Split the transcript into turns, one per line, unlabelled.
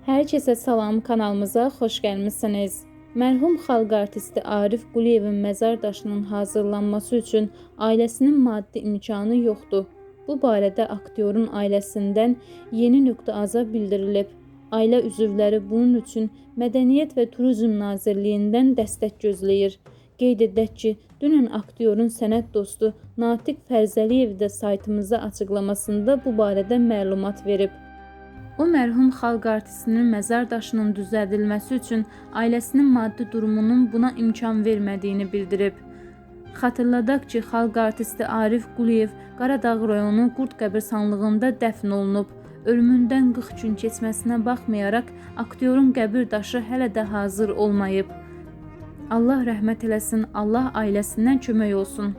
Hər kəsə salam, kanalımıza xoş gəlmisiniz. Mərhum xalq artisti Arif Quliyevin məzar daşının hazırlanması üçün ailəsinin maddi imkanı yoxdur. Bu barədə aktyorun ailəsindən Yeni Nöqtə Aza bildirilib. Ailə üzvləri bunun üçün Mədəniyyət və Turizm Nazirliyindən dəstək gözləyir. Qeyd edək ki, dünən aktyorun sənət dostu Natiq Fərzəliyev də saytımıza açıqlamasında bu barədə məlumat verib. O mərhum xalq artistinin məzar daşının düzəldilməsi üçün ailəsinin maddi durumunun buna imkan vermədiyini bildirib. Xatırladaq ki, xalq artisti Arif Quliyev Qaradağ rayonu Qurd qəbirstanlığında dəfn olunub. Ölümündən 40 gün keçməsinə baxmayaraq aktyorun qəbir daşı hələ də hazır olmayıb. Allah rəhmət eləsin, Allah ailəsindən kömək olsun.